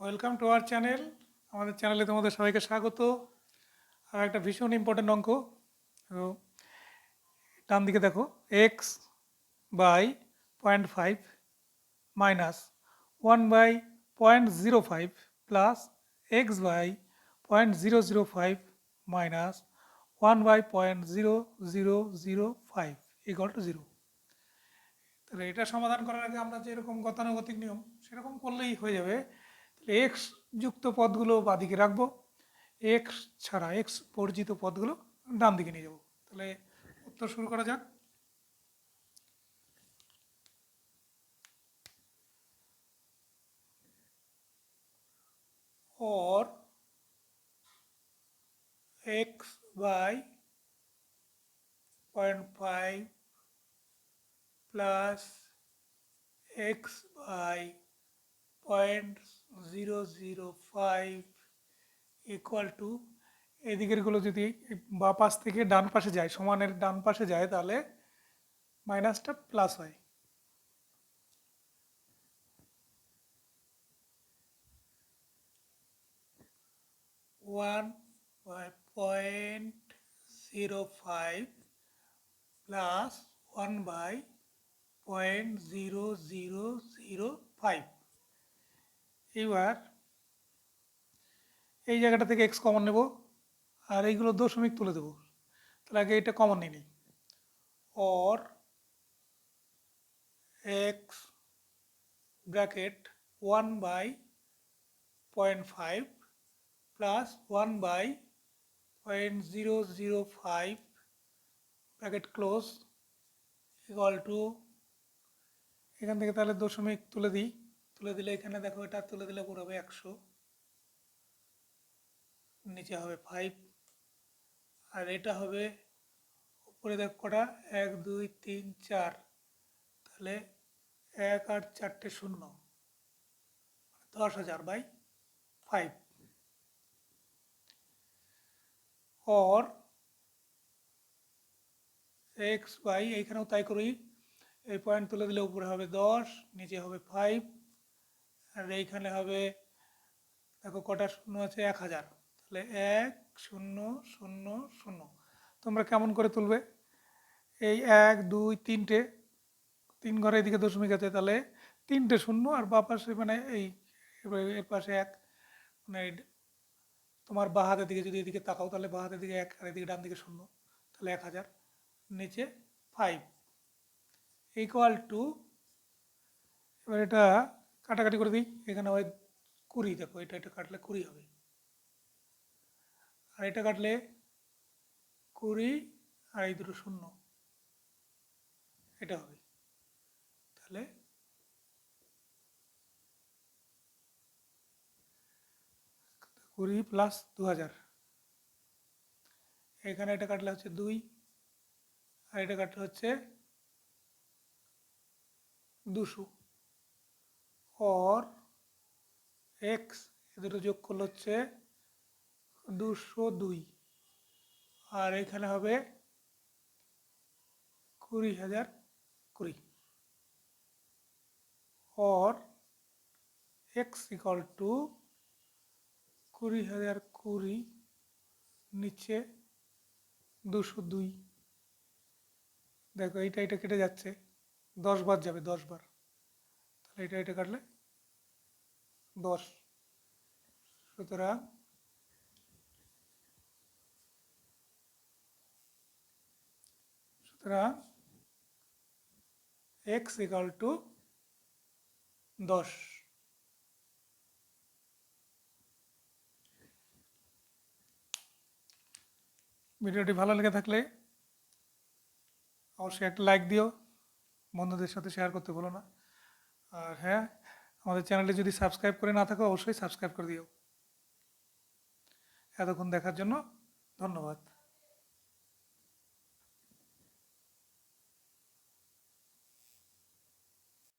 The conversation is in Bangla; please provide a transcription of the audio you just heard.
ওয়েলকাম টু আওয়ার চ্যানেল আমাদের চ্যানেলে তোমাদের সবাইকে স্বাগত। আর একটা ভীষণ ইম্পর্টেন্ট অঙ্ক। তো ডান দিকে দেখো x by point five minus one by point zero five plus x by point zero zero five minus one by point zero zero zero five equal to zero তাহলে এটা সমাধান করার আগে আমরা যেরকম গতানুগতিক নিয়ম, সেরকম করলেই হয়ে যাবে। এক্স যুক্ত পদগুলো বাদিকে রাখব। এক্স ছাড়া এক্স বর্জিত পদগুলো ডান দিকে নিয়ে যাব। তাহলে উত্তর শুরু করা যাক। Or x by 0.5 plus x by 0.005 equal to এদিকেরগুলো যদি বা পাশ থেকে ডান পাশে যায়, সমানের ডান পাশে যায়, তাহলে মাইনাসটা প্লাস হয়। One point zero five plus one by point zero zero zero five এইবার এই জায়গাটা থেকে এক্স কমন নেব আর এইগুলো দশমিক তুলে দেবো। তাহলে আগে এটা কমন নিই। Or x bracket one by point five plus one by point zero zero five bracket close equal to এখান থেকে তাহলে দশমিক তুলে দিই। তুলে দিলে এখানে দেখো, এটা তুলে দিলে পুরো হবে একশো। নিচে হবে ফাইভ আর এটা হবে উপরে দেখ কটা? এক, দুই, তিন, চার। তাহলে এক আর চারটে শূন্য। দশ হাজার by five or x by এইখানেও তাই করি। এই পয়েন্ট তুলে দিলে উপরে হবে দশ, নিচে হবে ফাইভ আর এইখানে হবে, দেখো কটা শূন্য আছে? এক হাজার। তাহলে এক শূন্য শূন্য শূন্য। তোমরা কেমন করে তুলবে? এই এক, দুই, তিনটে, তিন ঘরে এদিকে দশমিক আছে, তাহলে তিনটে শূন্য আর বা পাশে মানে এই এর পাশে এক মানে তোমার বা হাতের দিকে যদি এদিকে তাকাও, তাহলে বা হাতের দিকে এক আর এদিকে ডান দিকে শূন্য। তাহলে এক হাজার, নিচে ফাইভ ইকুয়াল টু এবার এটা কাটাকাটি করে দিই। এখানে হয় কুড়ি, দেখো, এটা এটা কাটলে কুড়ি হবে। আর এটা কাটলে কুড়ি আর এই দুটো শূন্য। এটা হবে। তাহলে কুড়ি প্লাস দু হাজার। এখানে এটা কাটলে হচ্ছে দুই, আর এটা কাটলে হচ্ছে দুশো। অর এক্স এ দুটো যোগ করলে হচ্ছে দুশো দুই। আর এখানে হবে কুড়ি হাজার কুড়ি। অর এক্স ইকাল টু কুড়ি হাজার কুড়ি নিচে দুশো দুই। দেখো এইটা এটা কেটে যাচ্ছে। দশ বার যাবে, দশ বার। তাহলে এটা এটা কাটলে? দশ। সুতরাং সুতরাং এক্স ইকাল টু দশ। ভিডিওটি ভালো লেগে থাকলে অবশ্যই একটা লাইক দিও। বন্ধুদের সাথে শেয়ার করতে বলো না। আর হ্যাঁ আমাদের চ্যানেলে যদি সাবস্ক্রাইব করে না থাকো, অবশ্যই সাবস্ক্রাইব করে দিও। এতক্ষণ দেখার জন্য ধন্যবাদ।